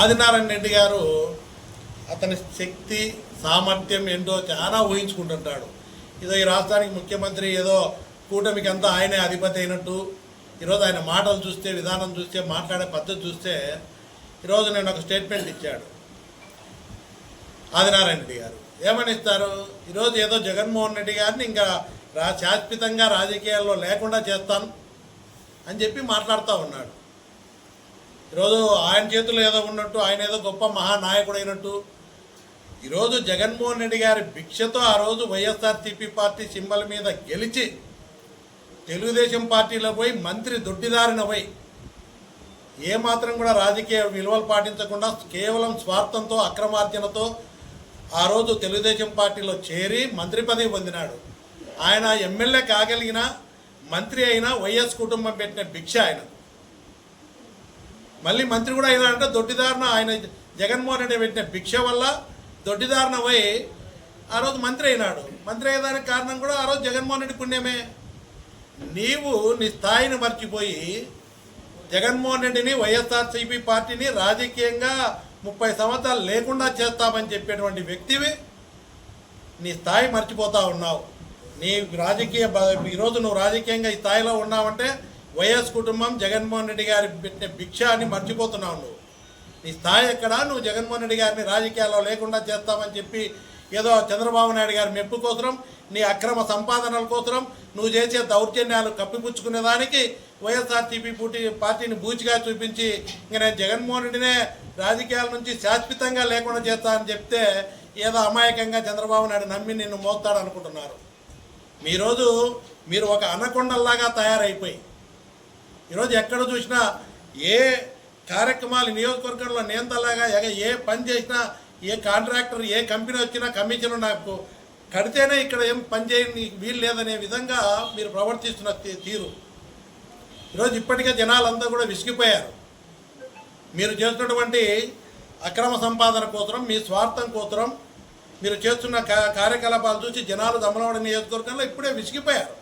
ఆదినారాయణ రెడ్డి గారు అతని శక్తి సామర్థ్యం ఏంటో చాలా ఊహించుకుంటుంటాడు. ఏదో ఈ రాష్ట్రానికి ముఖ్యమంత్రి ఏదో కూటమికి అంతా ఆయనే అధిపతి అయినట్టు ఈరోజు ఆయన మాటలు చూస్తే విధానం చూస్తే మాట్లాడే పద్ధతి చూస్తే ఈరోజు నేను ఒక స్టేట్మెంట్ ఇచ్చాడు. ఆదినారాయణ రెడ్డి గారు. ఏమని ఇస్తారు ఈరోజు ఏదో జగన్మోహన్ రెడ్డి గారిని ఇంకా రా శాశ్వతంగా రాజకీయాల్లో లేకుండా చేస్తాను అని చెప్పి మాట్లాడుతూ ఉన్నాడు. ఈరోజు ఆయన చేతుల్లో ఏదో ఉన్నట్టు ఆయన ఏదో గొప్ప మహానాయకుడు అయినట్టు ఈరోజు జగన్మోహన్ రెడ్డి గారి భిక్షతో ఆ రోజు వైఎస్ఆర్సీపీ పార్టీ సింబల్ మీద గెలిచి తెలుగుదేశం పార్టీలో పోయి మంత్రి దొడ్డిదారిన పోయి ఏమాత్రం కూడా రాజకీయ విలువలు పాటించకుండా కేవలం స్వార్థంతో అక్రమార్జనతో ఆ రోజు తెలుగుదేశం పార్టీలో చేరి మంత్రి పదవి పొందినాడు. ఆయన ఎమ్మెల్యే కాగలిగిన మంత్రి అయినా వైఎస్ కుటుంబం పెట్టిన భిక్ష ఆయన. మళ్ళీ మంత్రి కూడా అయినాడంటే దొడ్డిదారిన ఆయన జగన్మోహన్ రెడ్డి పెట్టిన భిక్ష వల్ల దొడ్డిదారిన పోయి ఆ రోజు మంత్రి అయినాడు. మంత్రి అయ్యేదానికి కారణం కూడా ఆ రోజు జగన్మోహన్ రెడ్డి పుణ్యమే. నీవు నీ స్థాయిని మర్చిపోయి జగన్మోహన్ రెడ్డిని వైఎస్ఆర్సీపీ పార్టీని రాజకీయంగా ముప్పై సంవత్సరాలు లేకుండా చేస్తామని చెప్పేటువంటి వ్యక్తివి నీ స్థాయి మర్చిపోతా ఉన్నావు. నీ రాజకీయ బ- ఈరోజు నువ్వు రాజకీయంగా ఈ స్థాయిలో ఉన్నావంటే వైఎస్ కుటుంబం జగన్మోహన్ రెడ్డి గారి పెట్టిన భిక్ష అని మర్చిపోతున్నావు నువ్వు. నీ స్థాయి ఎక్కడ? నువ్వు జగన్మోహన్ రెడ్డి గారిని రాజకీయాల్లో లేకుండా చేస్తామని చెప్పి ఏదో చంద్రబాబు నాయుడు గారి మెప్పు కోసం నీ అక్రమ సంపాదనల కోసరం నువ్వు చేసే దౌర్జన్యాలు కప్పిపుచ్చుకునేదానికి వైఎస్ఆర్టీపీ పూటి పార్టీని బూచిగా చూపించి ఇంక నేను జగన్మోహన్ రెడ్డినే రాజకీయాల నుంచి శాశ్వతంగా లేకుండా చేస్తానని చెప్తే ఏదో అమాయకంగా చంద్రబాబు నాయుడు నమ్మి నిన్ను మోస్తాడు అనుకుంటున్నారు మీరోజు మీరు ఒక అనకొండల్లాగా తయారైపోయి ఈరోజు ఎక్కడ చూసినా ఏ కార్యక్రమాలు నియోజకవర్గంలో నియంతలాగా ఎగ- ఏ పని చేసినా ఏ కాంట్రాక్టర్ ఏ కంపెనీ వచ్చినా కమిషన్ నాకు కడితేనే ఇక్కడ ఏం పని చేయని వీలు లేదనే విధంగా మీరు ప్రవర్తిస్తున్న తీరు. ఈరోజు ఇప్పటికే జనాలంతా కూడా విసిగిపోయారు. మీరు చేస్తున్నటువంటి అక్రమ సంపాదన కోసరం మీ స్వార్థం కోసరం మీరు చేస్తున్న కార్యకలాపాలు చూసి జనాలు దమలవాడ నియోజకవర్గంలో ఇప్పుడే విసిగిపోయారు.